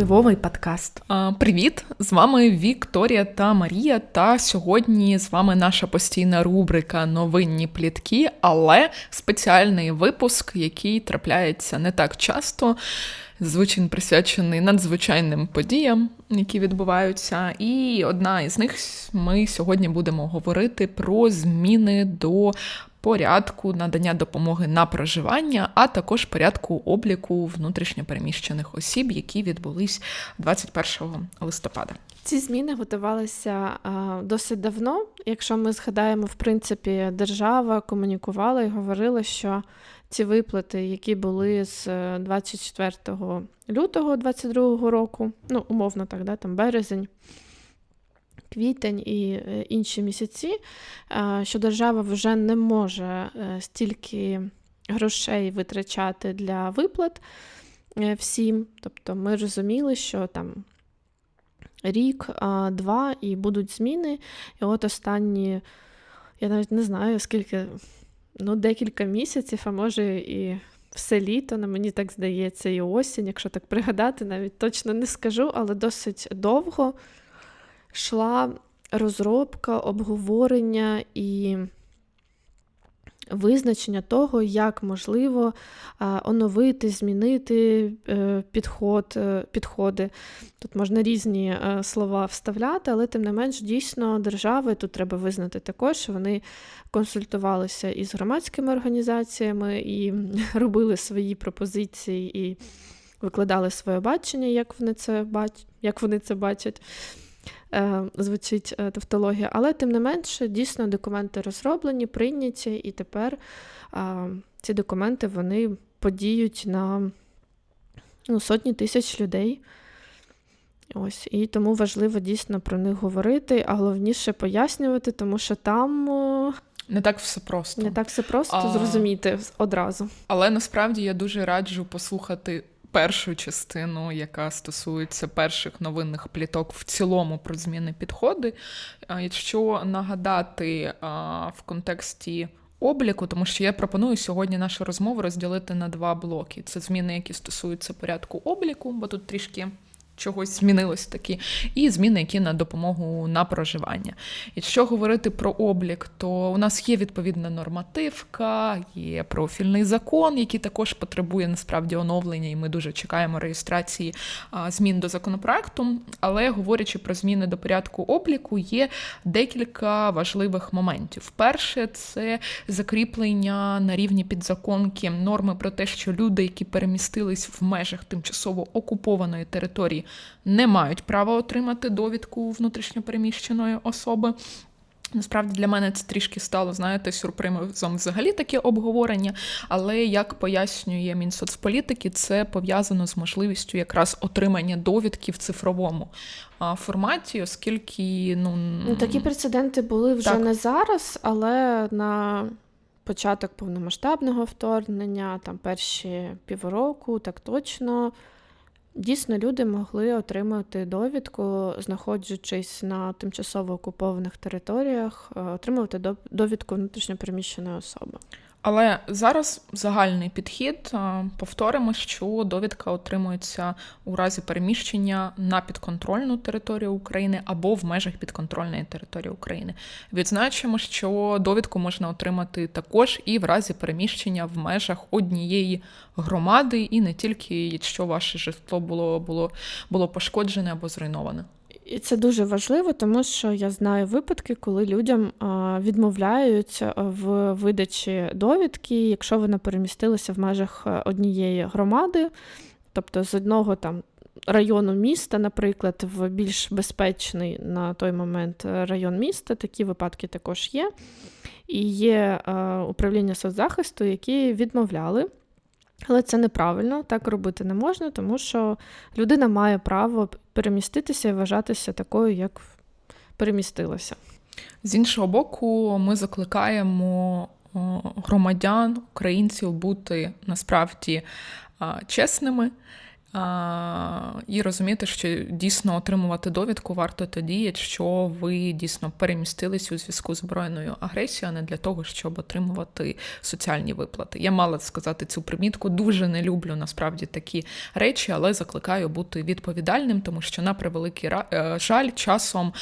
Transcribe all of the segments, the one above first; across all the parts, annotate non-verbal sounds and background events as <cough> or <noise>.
впливовий подкаст. Привіт! З вами Вікторія та Марія. Та сьогодні з вами наша постійна рубрика Новинні плітки, але спеціальний випуск, який трапляється не так часто. Звичайно, присвячений надзвичайним подіям, які відбуваються. І одна із них ми сьогодні будемо говорити про зміни до порядку надання допомоги на проживання, а також порядку обліку внутрішньопереміщених осіб, які відбулись 21 листопада. Ці зміни готувалися досить давно. Якщо ми згадаємо, в принципі, держава комунікувала і говорила, що ці виплати, які були з 24 лютого 2022 року, ну умовно так, да, там березень квітень і е, інші місяці, е, що держава вже не може е, стільки грошей витрачати для виплат всім. Тобто ми розуміли, що там рік, два і будуть зміни. І от останні, я навіть не знаю, скільки, ну, декілька місяців, а може і. Все літо, на мені так здається, і осінь, якщо так пригадати, навіть точно не скажу, але досить довго йшла розробка, обговорення і визначення того, як можливо оновити, змінити е, підход, е, підходи. Тут можна різні е, слова вставляти, але тим не менш, дійсно, держави тут треба визнати також, що вони консультувалися із громадськими організаціями і <laughs> робили свої пропозиції і викладали своє бачення, як вони це бач... як вони це бачать. Е, звучить е, тавтологія, але тим не менше, дійсно документи розроблені, прийняті, і тепер ці документи вони подіють на ну, сотні тисяч людей. Ось, І тому важливо дійсно про них говорити, а головніше пояснювати, тому що там. Не так все просто. Не так все просто а... зрозуміти одразу. Але насправді я дуже раджу послухати першу частину, яка стосується перших новинних пліток в цілому про зміни підходи. Якщо нагадати в контексті обліку, тому що я пропоную сьогодні нашу розмову розділити на два блоки: це зміни, які стосуються порядку обліку, бо тут трішки чогось змінилось такі, і зміни, які на допомогу на проживання. Якщо говорити про облік, то у нас є відповідна нормативка, є профільний закон, який також потребує насправді оновлення, і ми дуже чекаємо реєстрації змін до законопроекту. Але говорячи про зміни до порядку обліку, є декілька важливих моментів. Перше, це закріплення на рівні підзаконки норми про те, що люди, які перемістились в межах тимчасово окупованої території, не мають права отримати довідку внутрішньопереміщеної особи. Насправді для мене це трішки стало, знаєте, сюрпризом взагалі таке обговорення. Але як пояснює Мінсоцполітики, це пов'язано з можливістю якраз отримання довідки в цифровому форматі, оскільки ну ну такі прецеденти були вже так. не зараз, але на початок повномасштабного вторгнення, там перші півроку, так точно. Дійсно, люди могли отримати довідку, знаходячись на тимчасово окупованих територіях, е, отримувати довідку внутрішньопереміщеної особи. Але зараз загальний підхід повторимо, що довідка отримується у разі переміщення на підконтрольну територію України або в межах підконтрольної території України. Відзначимо, що довідку можна отримати також і в разі переміщення в межах однієї громади, і не тільки якщо ваше житло було було, було пошкоджене або зруйноване. І це дуже важливо, тому що я знаю випадки, коли людям відмовляють в видачі довідки, якщо вона перемістилася в межах однієї громади, тобто з одного там. Району міста, наприклад, в більш безпечний на той момент район міста, такі випадки також є. І є управління соцзахисту, які відмовляли але це неправильно, так робити не можна, тому що людина має право переміститися і вважатися такою, як перемістилася. З іншого боку, ми закликаємо громадян, українців бути насправді чесними. І розуміти, що дійсно отримувати довідку варто тоді, якщо ви дійсно перемістились у зв'язку з збройною агресією, а не для того, щоб отримувати соціальні виплати. Я мала сказати цю примітку. Дуже не люблю насправді такі речі, але закликаю бути відповідальним, тому що на превеликий е, жаль часом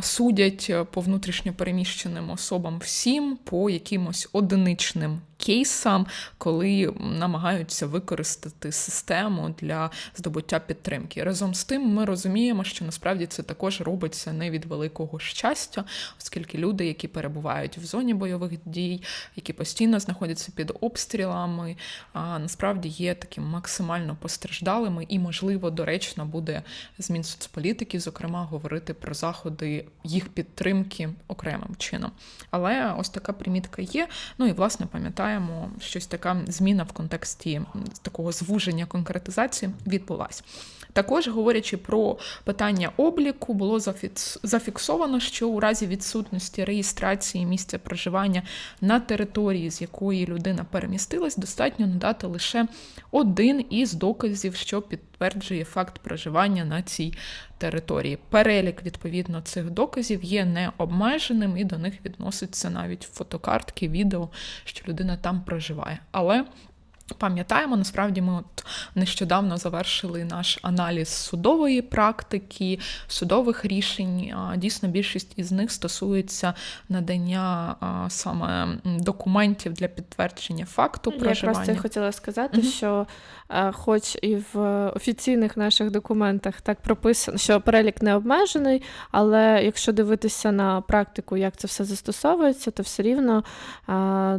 судять по внутрішньо переміщеним особам всім по якимось одиничним кейсам, коли намагаються використати систему для здобуття підтримки. Разом з тим, ми розуміємо, що насправді це також робиться не від великого щастя, оскільки люди, які перебувають в зоні бойових дій, які постійно знаходяться під обстрілами, насправді є таким максимально постраждалими, і, можливо, доречно буде з Мінсоцполітики, зокрема, говорити про заходи їх підтримки окремим чином. Але ось така примітка є. Ну і власне пам'ятаємо, щось така зміна в контексті такого звуження конкретизації відбулась. Також говорячи про питання обліку, було зафіксовано, що у разі відсутності реєстрації місця проживання на території, з якої людина перемістилась, достатньо надати лише один із доказів, що підтверджує факт проживання на цій території. Перелік відповідно цих доказів є необмеженим і до них відноситься навіть фотокартки, відео, що людина там проживає. Але Пам'ятаємо, насправді ми от нещодавно завершили наш аналіз судової практики, судових рішень. Дійсно, більшість із них стосується надання саме документів для підтвердження факту Я якраз це проживання. хотіла сказати, Мгм. що хоч і в офіційних наших документах так прописано, що перелік не обмежений, але якщо дивитися на практику, як це все застосовується, то все рівно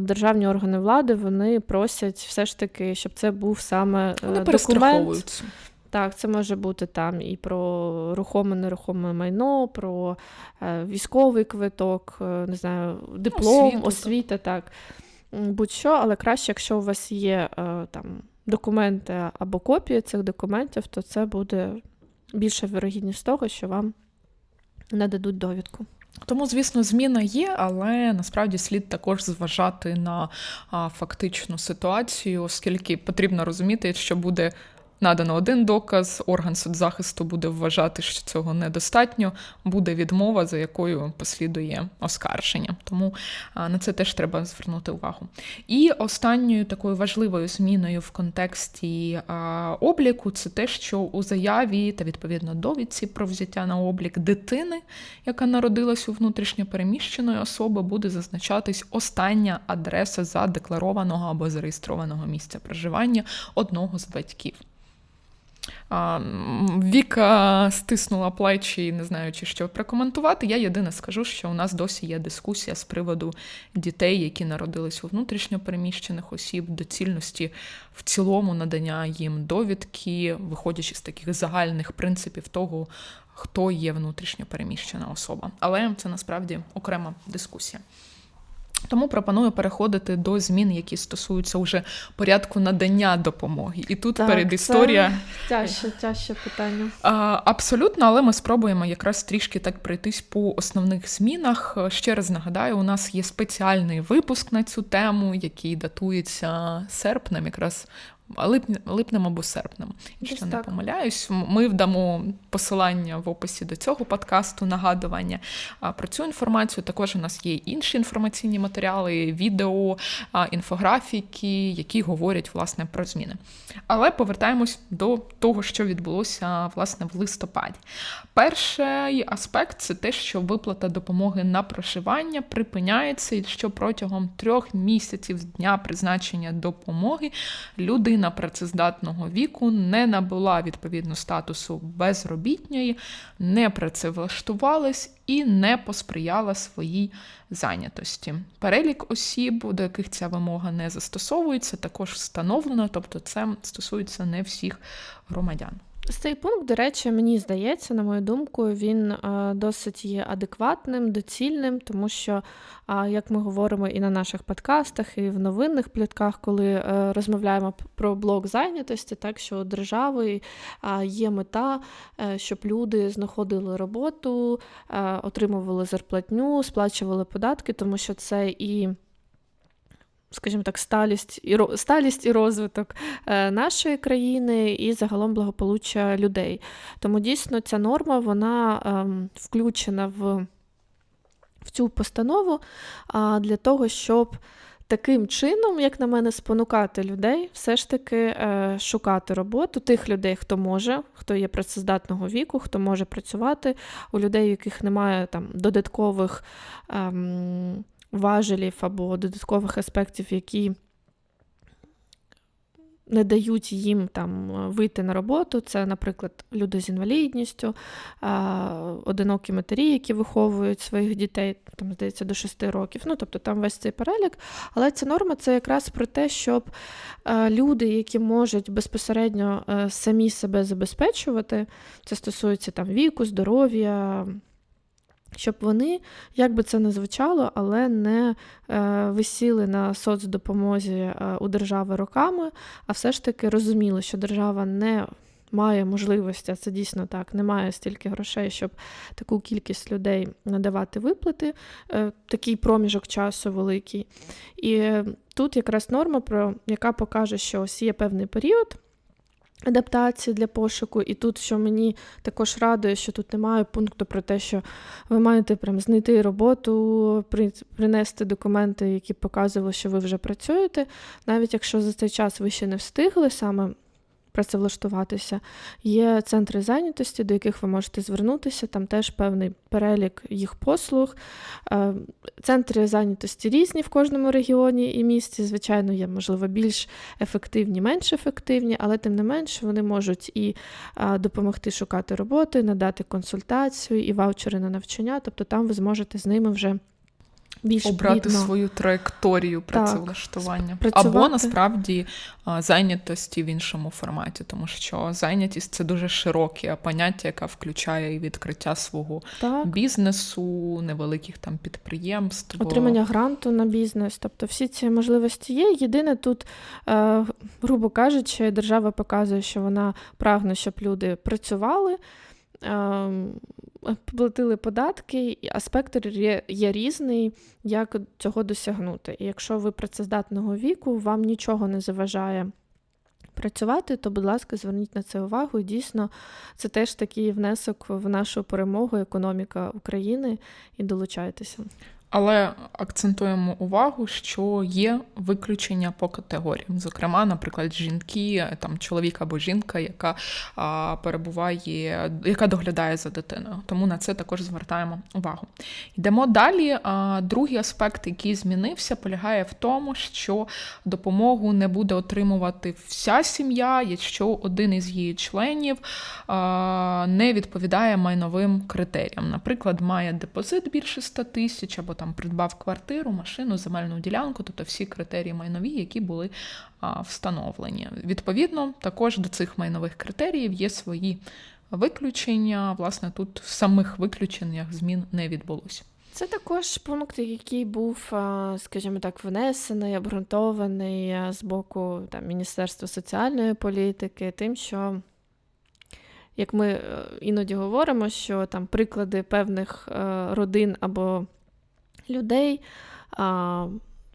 державні органи влади вони просять все ж таки, щоб це був саме е, Вони документ. Так, це може бути там і про рухоме нерухоме майно, про е, військовий квиток, е, не знаю, диплом, освіту, освіта, так. Будь-що, але краще, якщо у вас є там документи або копії цих документів, то це буде більша вірогідність того, що вам нададуть довідку. Тому, звісно, зміна є, але насправді слід також зважати на фактичну ситуацію, оскільки потрібно розуміти, що буде надано один доказ, орган соцзахисту буде вважати, що цього недостатньо, буде відмова, за якою послідує оскарження. Тому на це теж треба звернути увагу. І останньою такою важливою зміною в контексті обліку це те, що у заяві та відповідно довідці про взяття на облік дитини, яка народилась у внутрішньо переміщеної особи, буде зазначатись остання адреса задекларованого або зареєстрованого місця проживання одного з батьків. Віка стиснула плечі, не знаючи, що прокоментувати. Я єдине скажу, що у нас досі є дискусія з приводу дітей, які народились у внутрішньо переміщених осіб, доцільності в цілому надання їм довідки, виходячи з таких загальних принципів того, хто є внутрішньо переміщена особа. Але це насправді окрема дискусія. Тому пропоную переходити до змін, які стосуються уже порядку надання допомоги. І тут Так, передісторія. Тяжче, тяжче питання. А, Абсолютно, але ми спробуємо якраз трішки так пройтись по основних змінах. Ще раз нагадаю, у нас є спеціальний випуск на цю тему, який датується серпнем, якраз липні- липнем або серпнем. Якщо Десь не так. помиляюсь, ми вдамо посилання в описі до цього подкасту, нагадування про цю інформацію. Також у нас є інші інформаційні матеріали, відео, інфографіки, які говорять власне про зміни. Але повертаємось до того, що відбулося власне в листопаді. Перший аспект це те, що виплата допомоги на проживання припиняється, і що протягом трьох місяців з дня призначення допомоги людина працездатного віку не набула відповідно статусу безробітньої, не працевлаштувалась і не посприяла своїй зайнятості. Перелік осіб, до яких ця вимога не застосовується, також встановлено, тобто це стосується не всіх громадян. Цей пункт, до речі, мені здається, на мою думку, він е, досить є адекватним, доцільним, тому що, як ми говоримо і на наших подкастах, і в новинних плітках, коли е, розмовляємо про блок зайнятості, так що у держави є мета, е, щоб люди знаходили роботу, е, отримували зарплатню, сплачували податки, тому що це і скажімо так, сталість і сталість і розвиток е, нашої країни і загалом благополуччя людей. Тому дійсно ця норма вона ем, включена в, в цю постанову для того, щоб таким чином, як на мене, спонукати людей все ж таки е, шукати роботу тих людей, хто може, хто є працездатного віку, хто може працювати, у людей, у яких немає там додаткових ем, важелів або додаткових аспектів, які не дають їм там вийти на роботу. Це, наприклад, люди з інвалідністю, одинокі матері, які виховують своїх дітей, там, здається, до 6 років. Ну, тобто там весь цей перелік. Але ця норма це якраз про те, щоб е, люди, які можуть безпосередньо е, самі себе забезпечувати, це стосується там віку, здоров'я. Щоб вони, як би це не звучало, але не е, висіли на соцдопомозі е, у держави роками, а все ж таки розуміли, що держава не має можливості, а це дійсно так, не має стільки грошей, щоб таку кількість людей надавати виплати, е, такий проміжок часу великий. І е, тут якраз норма, про, яка покаже, що ось є певний період. Адаптації для пошуку, і тут, що мені також радує, що тут немає пункту про те, що ви маєте прям знайти роботу, при- принести документи, які показували, що ви вже працюєте. Навіть якщо за цей час ви ще не встигли саме працевлаштуватися, є центри зайнятості, до яких ви можете звернутися. Там теж певний перелік їх послуг. Е, Центри зайнятості різні в кожному регіоні і місті. Звичайно, є, можливо, більш ефективні, менш ефективні, але тим не менш вони можуть і допомогти шукати роботи, надати консультацію і ваучери на навчання. Тобто там ви зможете з ними вже більш обрати плідно. свою траєкторію працевлаштування. працювати. Або насправді зайнятості в іншому форматі, тому що зайнятість це дуже широке поняття, яке включає і відкриття свого Так. бізнесу, невеликих там підприємств. Отримання гранту на бізнес, тобто всі ці можливості є. Єдине тут, е, грубо кажучи, держава показує, що вона прагне, щоб люди працювали, платили податки, і а спектр є, різний, як цього досягнути. І якщо ви працездатного віку, вам нічого не заважає. Працювати, то, будь ласка, зверніть на це увагу. Дійсно, це теж такий внесок в нашу перемогу, економіка України, і долучайтеся. Але акцентуємо увагу, що є виключення по категоріям. Зокрема, наприклад, жінки, там чоловік або жінка, яка а, перебуває, яка доглядає за дитиною. Тому на це також звертаємо увагу. Йдемо далі. А, другий аспект, який змінився, полягає в тому, що допомогу не буде отримувати вся сім'я, якщо один із її членів а, не відповідає майновим критеріям. Наприклад, має депозит більше 100 тисяч або там придбав квартиру, машину, земельну ділянку, тобто всі критерії майнові, які були а, встановлені. Відповідно, також до цих майнових критеріїв є свої виключення. Власне, тут в самих виключеннях змін не відбулося. Це також пункт, який був, скажімо так, внесений, обґрунтований з боку там, Міністерства соціальної політики, тим, що, як ми е, іноді говоримо, що там приклади певних е, родин або людей а,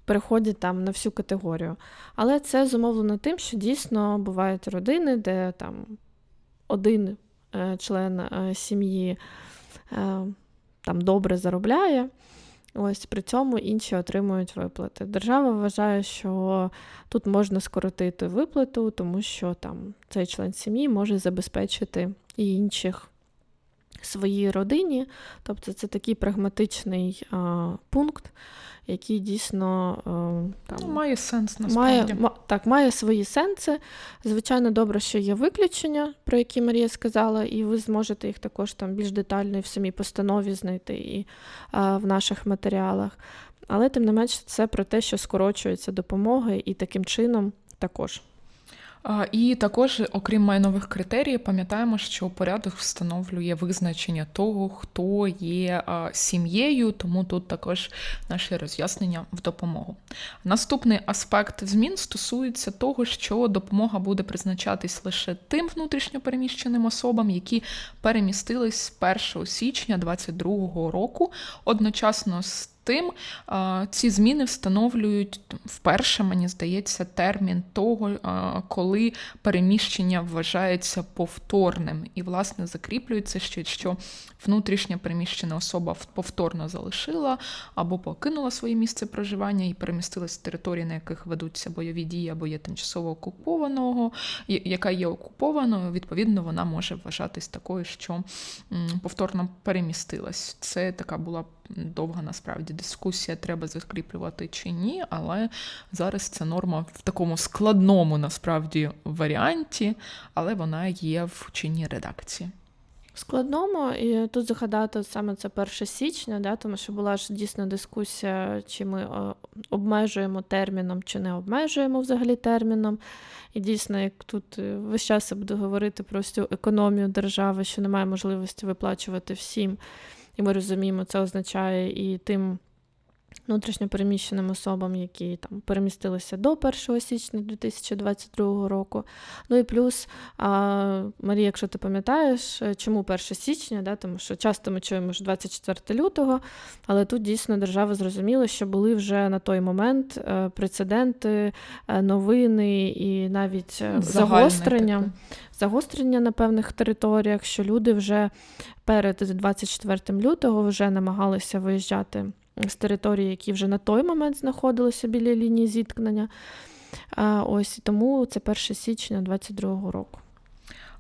переходять там на всю категорію. Але це зумовлено тим, що дійсно бувають родини, де там один е, член е, сім'ї. Е, там добре заробляє, ось при цьому інші отримують виплати. Держава вважає, що тут можна скоротити виплату, тому що там цей член сім'ї може забезпечити і інших своїй родині. Тобто це такий прагматичний а, пункт, який дійсно а, там, Ну, має сенс Має, насправді. ма- так, має свої сенси. Звичайно, добре, що є виключення, про які Марія сказала, і ви зможете їх також там більш детально і в самій постанові знайти і а, в наших матеріалах. Але тим не менш, це про те, що скорочується допомога, і таким чином також. І також, окрім майнових критеріїв, пам'ятаємо, що порядок встановлює визначення того, хто є сім'єю, тому тут також наші роз'яснення в допомогу. Наступний аспект змін стосується того, що допомога буде призначатись лише тим внутрішньопереміщеним особам, які перемістились з 1 січня 2022 року, одночасно з тим, ці зміни встановлюють вперше, мені здається, термін того, коли переміщення вважається повторним. І, власне, закріплюється ще, що внутрішня переміщена особа повторно залишила або покинула своє місце проживання і перемістилась з території, на яких ведуться бойові дії або є тимчасово окупованого, яка є окупованою, відповідно, вона може вважатись такою, що повторно перемістилась. Це така була довга насправді дискусія, треба закріплювати чи ні, але зараз ця норма в такому складному насправді варіанті, але вона є в чинній редакції. складному, і тут згадати саме це 1 січня, да, тому що була ж дійсно дискусія, чи ми е, обмежуємо терміном, чи не обмежуємо взагалі терміном. І дійсно, як тут е, весь час я буду говорити про цю економію держави, що немає можливості виплачувати всім. І ми розуміємо, це означає і тим внутрішньопереміщеним особам, які там перемістилися до 1 січня 2022 року. Ну і плюс, а, Марія, якщо ти пам'ятаєш, е, чому 1 січня, да, тому що часто ми чуємо що 24 лютого, але тут дійсно держава зрозуміла, що були вже на той момент е, прецеденти, е, новини і навіть Загальне загострення таке. загострення на певних територіях, що люди вже перед 24 лютого вже намагалися виїжджати з території, які вже на той момент знаходилися біля лінії зіткнення. Ось тому це 1 січня 2022 року.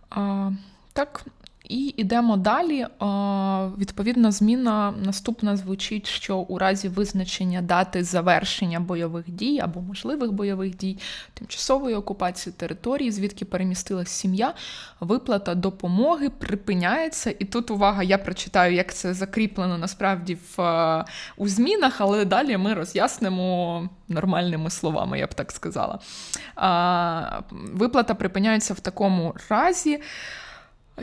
А, так, і йдемо далі. А, відповідна зміна наступна звучить, що у разі визначення дати завершення бойових дій або можливих бойових дій, тимчасової окупації території, звідки перемістилась сім'я, виплата допомоги припиняється. І тут увага, я прочитаю, як це закріплено насправді в, е, у змінах, але далі ми роз'яснимо нормальними словами, я б так сказала. Виплата припиняється в такому разі.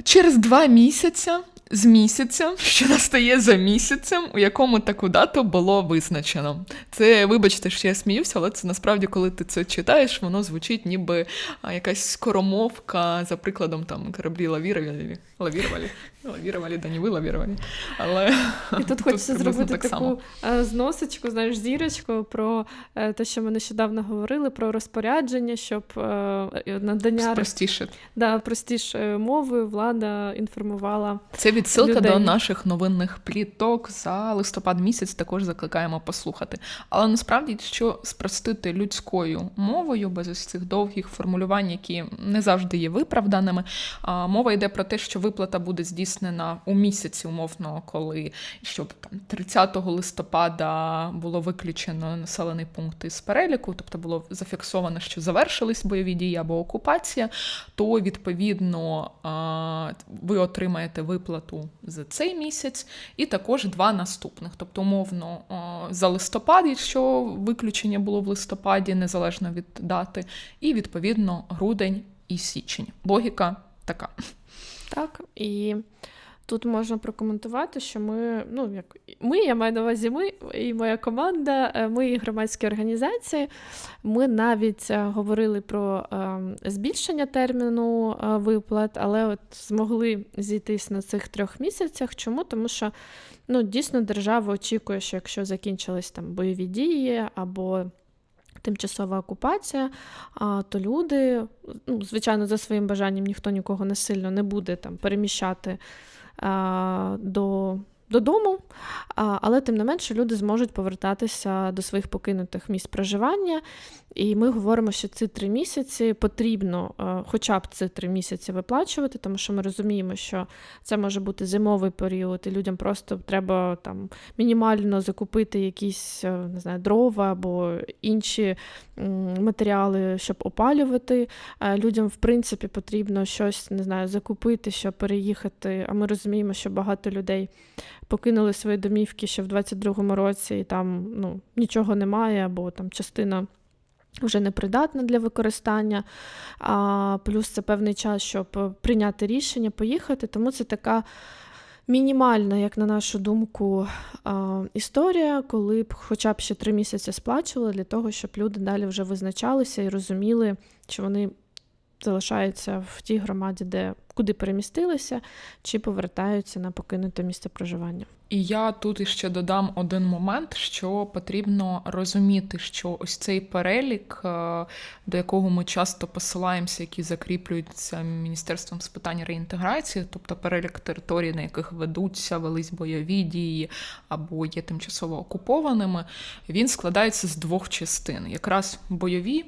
Через два місяці з місяця, що настає за місяцем, у якому таку дату було визначено. Це, вибачте, що я сміюся, але це насправді, коли ти це читаєш, воно звучить ніби якась скоромовка за прикладом там кораблі лавірували, лавірували, лавірували, да не ви лавірували. Але І тут хочеться зробити так таку само. е, зносочку, знаєш, зірочку про е, те, що ми нещодавно говорили, про розпорядження, щоб е, надання простіше. да, простішою мовою влада інформувала. Це відсилка людей. до наших новинних пліток за листопад місяць. Також закликаємо послухати. Але насправді, що спростити людською мовою без ось цих довгих формулювань, які не завжди є виправданими. Мова йде про те, що виплата буде здійснена у місяці, умовно, коли щоб там 30 листопада було виключено населений пункт із переліку, тобто було зафіксовано, що завершились бойові дії або окупація, то відповідно ви отримаєте виплату за цей місяць, і також два наступних. Тобто, умовно, за листопад, якщо виключення було в листопаді, незалежно від дати, і відповідно грудень і січень. Логіка така. Так, і тут можна прокоментувати, що ми, ну як ми, я маю на увазі ми і моя команда, е, ми і громадські організації. Ми навіть е, говорили про е, збільшення терміну виплат, але от змогли зійтись на цих трьох місяцях. Чому? Тому що ну, дійсно держава очікує, що якщо закінчились там бойові дії або тимчасова окупація, то люди, ну, звичайно, за своїм бажанням ніхто нікого не сильно не буде там переміщати до. Додому, але тим не менше люди зможуть повертатися до своїх покинутих місць проживання. І ми говоримо, що ці три місяці потрібно, е, хоча б ці три місяці виплачувати, тому що ми розуміємо, що це може бути зимовий період, і людям просто треба там мінімально закупити якісь е, не знаю, дрова або інші матеріали, щоб опалювати. Е, Людям, в принципі, потрібно щось не знаю, закупити, щоб переїхати. А ми розуміємо, що багато людей покинули свої домівки ще в 22-му році, і там ну, нічого немає, або там частина. Вже непридатна для використання, а плюс це певний час, щоб е, прийняти рішення, поїхати. Тому це така мінімальна, як на нашу думку, історія, коли б хоча б ще три місяці сплачували для того, щоб люди далі вже визначалися і розуміли, чи вони залишаються в тій громаді, де куди перемістилися, чи повертаються на покинуте місце проживання. І я тут іще додам один момент, що потрібно розуміти, що ось цей перелік, е, до якого ми часто посилаємося, який закріплюється Міністерством з питань реінтеграції, тобто перелік територій, на яких ведуться, велись бойові дії або є тимчасово окупованими, він складається з двох частин: якраз бойові.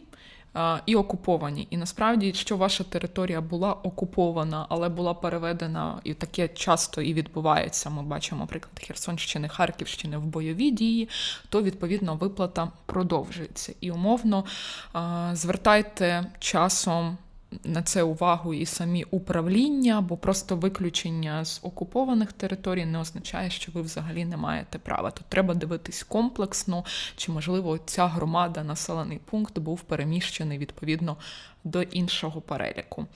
І окуповані. І насправді, якщо ваша територія була окупована, але була переведена, і таке часто і відбувається. Ми бачимо, наприклад, Херсонщини, Харківщини в бойові дії, то відповідно виплата продовжується. І умовно звертайте часом. На це увагу і самі управління, бо просто виключення з окупованих територій не означає, що ви взагалі не маєте права. Тут треба дивитись комплексно, чи можливо ця громада, населений пункт був переміщений відповідно до іншого переліку.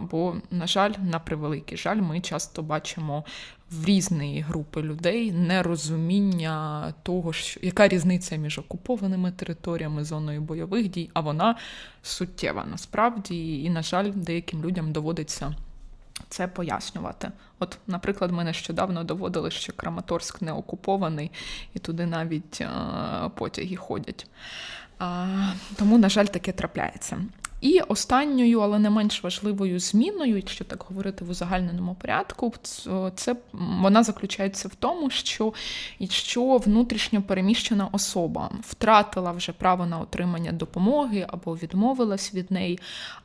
Бо, на жаль, на превеликий жаль, ми часто бачимо в різної групи людей нерозуміння того, що яка різниця між окупованими територіями, зоною бойових дій, а вона суттєва насправді, і, на жаль, деяким людям доводиться. Це пояснювати. От, наприклад, ми нещодавно доводили, що Краматорськ не окупований, і туди навіть а, потяги ходять. Тому, на жаль, таке трапляється. І останньою, але не менш важливою зміною, якщо так говорити в узагальненому порядку, це вона заключається в тому, що якщо внутрішньо переміщена особа втратила вже право на отримання допомоги або відмовилась від неї,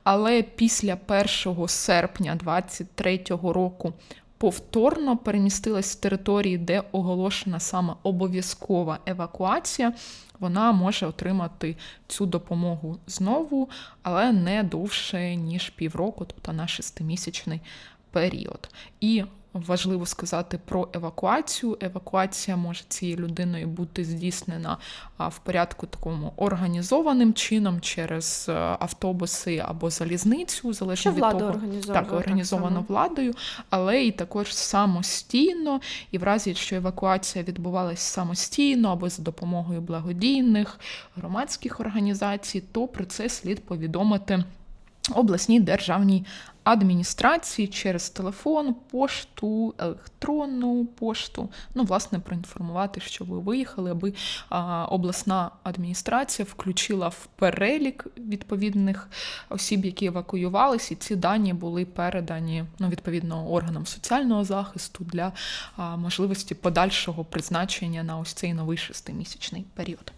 але після 1 серпня 2023 року повторно перемістилась в території, де оголошена саме обов'язкова евакуація, вона може отримати цю допомогу знову, але не довше ніж півроку, тобто на шестимісячний період. І важливо сказати про евакуацію. Евакуація може цією людиною бути здійснена в порядку такому організованим чином через е, автобуси або залізницю, залежно від того. організовує Так, організовано само. владою, але і також самостійно. І в разі, якщо евакуація відбувалась самостійно або за допомогою благодійних громадських організацій, то про це слід повідомити обласній державній адміністрації через телефон, пошту, електронну пошту. Ну, власне, проінформувати, що ви виїхали, аби обласна адміністрація включила в перелік відповідних осіб, які евакуювалися, і ці дані були передані ну, відповідно органам соціального захисту для можливості подальшого призначення на ось цей новий шестимісячний період.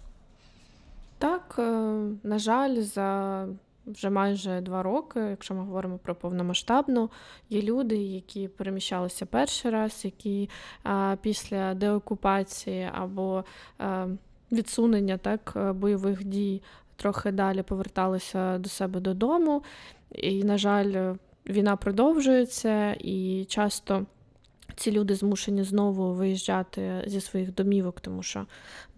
Так, е, на жаль, за вже майже два роки, якщо ми говоримо про повномасштабну, є люди, які переміщалися перший раз, які а, після деокупації або а, відсунення так, е, бойових дій трохи далі поверталися до себе додому. І, на жаль, війна продовжується, і часто ці люди змушені знову виїжджати зі своїх домівок, тому що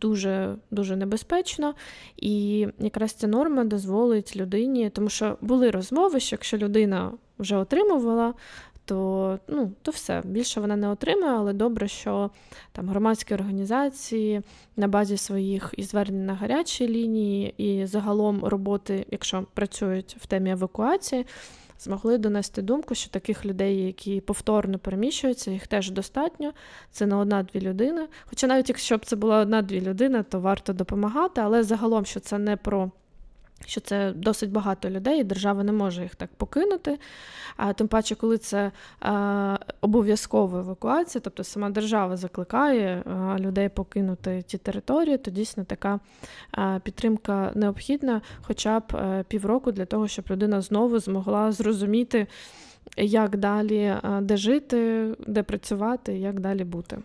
дуже дуже небезпечно. І якраз ця норма дозволить людині, тому що були розмови, що якщо людина вже отримувала, то ну, то все більше вона не отримує, але добре, що там громадські організації на базі своїх і звернень на гарячі лінії, і загалом роботи, якщо працюють в темі евакуації, змогли донести думку, що таких людей, які повторно переміщуються, їх теж достатньо. Це не одна-дві людини. Хоча навіть якщо б це була одна-дві людини, то варто допомагати, але загалом, що це не про. Що це досить багато людей, і держава не може їх так покинути. А тим паче, коли це обов'язкова евакуація, тобто сама держава закликає людей покинути ті території, то дійсно така підтримка необхідна, хоча б а, півроку для того, щоб людина знову змогла зрозуміти, як далі, де жити, де працювати, як далі бути.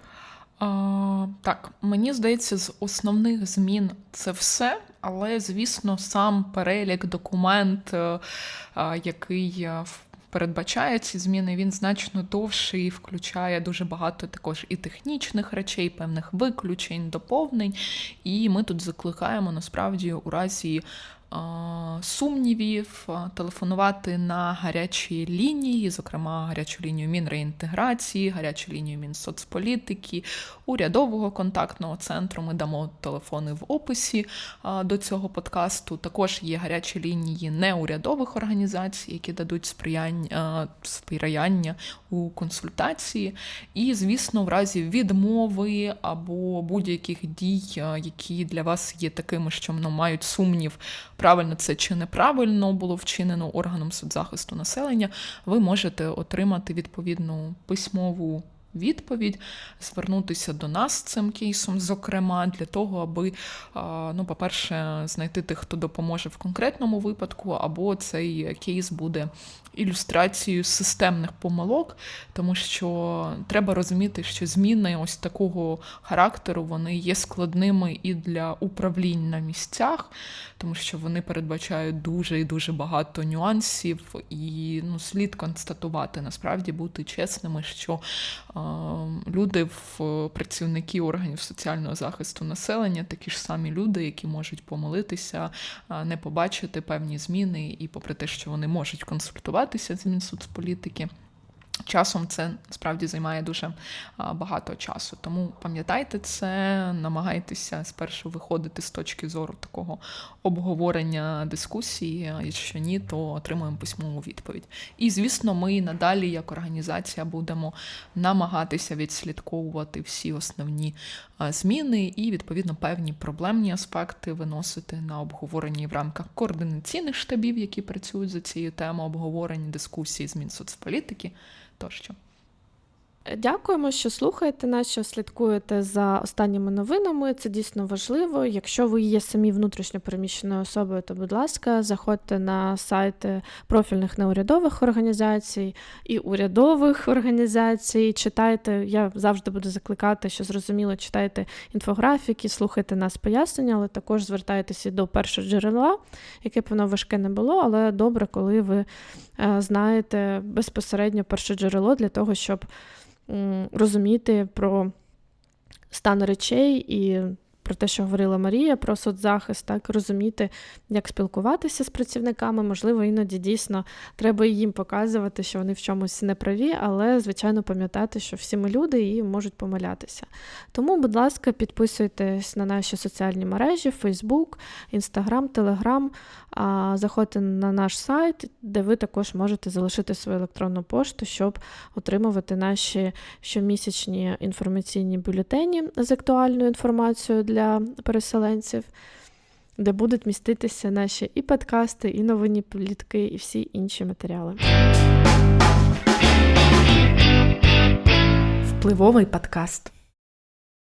А, так, мені здається, з основних змін це все, але звісно, сам перелік, документ, е, який е, передбачає ці зміни, він значно довший, включає дуже багато також і технічних речей, певних виключень, доповнень. І ми тут закликаємо насправді у разі сумнівів, телефонувати на гарячі лінії, зокрема гарячу лінію Мінреінтеграції, гарячу лінію Мінсоцполітики, урядового контактного центру. Ми дамо телефони в описі до цього подкасту. Також є гарячі лінії неурядових організацій, які дадуть сприяння, сприяння у консультації. І, звісно, в разі відмови або будь-яких дій, які для вас є такими, що ну, мають сумнів, правильно це чи неправильно було вчинено органом соцзахисту населення, ви можете отримати відповідну письмову. Відповідь звернутися до нас цим кейсом, зокрема, для того, аби, ну, по-перше, знайти тих, хто допоможе в конкретному випадку, або цей кейс буде ілюстрацією системних помилок, тому що треба розуміти, що зміни ось такого характеру вони є складними і для управлінь на місцях, тому що вони передбачають дуже і дуже багато нюансів, і ну, слід констатувати, насправді бути чесними, що люди, в працівники органів соціального захисту населення, такі ж самі люди, які можуть помилитися, е, не побачити певні зміни, і попри те, що вони можуть консультуватися з Мінсоцполітики, Часом це справді займає дуже багато часу. Тому пам'ятайте це, намагайтеся спершу виходити з точки зору такого обговорення дискусії. Якщо ні, то отримуємо письмову відповідь. І звісно, ми надалі, як організація, будемо намагатися відслідковувати всі основні зміни і відповідно певні проблемні аспекти виносити на обговорення в рамках координаційних штабів, які працюють за цією темою обговорення дискусії з Мінсоцполітики тощо. Дякуємо, що слухаєте нас, що слідкуєте за останніми новинами. Це дійсно важливо. Якщо ви є самі внутрішньо переміщеною особою, то, будь ласка, заходьте на сайти профільних неурядових організацій і урядових організацій. Читайте, я завжди буду закликати, що зрозуміло, читайте інфографіки, слухайте нас пояснення, але також звертайтеся до першого джерела, яке б воно важке не було, але добре, коли ви е, знаєте безпосередньо перше джерело для того, щоб розуміти про стан речей і про те, що говорила Марія, про соцзахист, так розуміти, як спілкуватися з працівниками. Можливо, іноді дійсно треба їм показувати, що вони в чомусь не праві, але, звичайно, пам'ятати, що всі ми люди і можуть помилятися. Тому, будь ласка, підписуйтесь на наші соціальні мережі: Facebook, Instagram, Telegram, заходьте на наш сайт, де ви також можете залишити свою електронну пошту, щоб отримувати наші щомісячні інформаційні бюлетені з актуальною інформацією для переселенців, де будуть міститися наші і подкасти, і новинні плітки, і всі інші матеріали. Впливовий подкаст.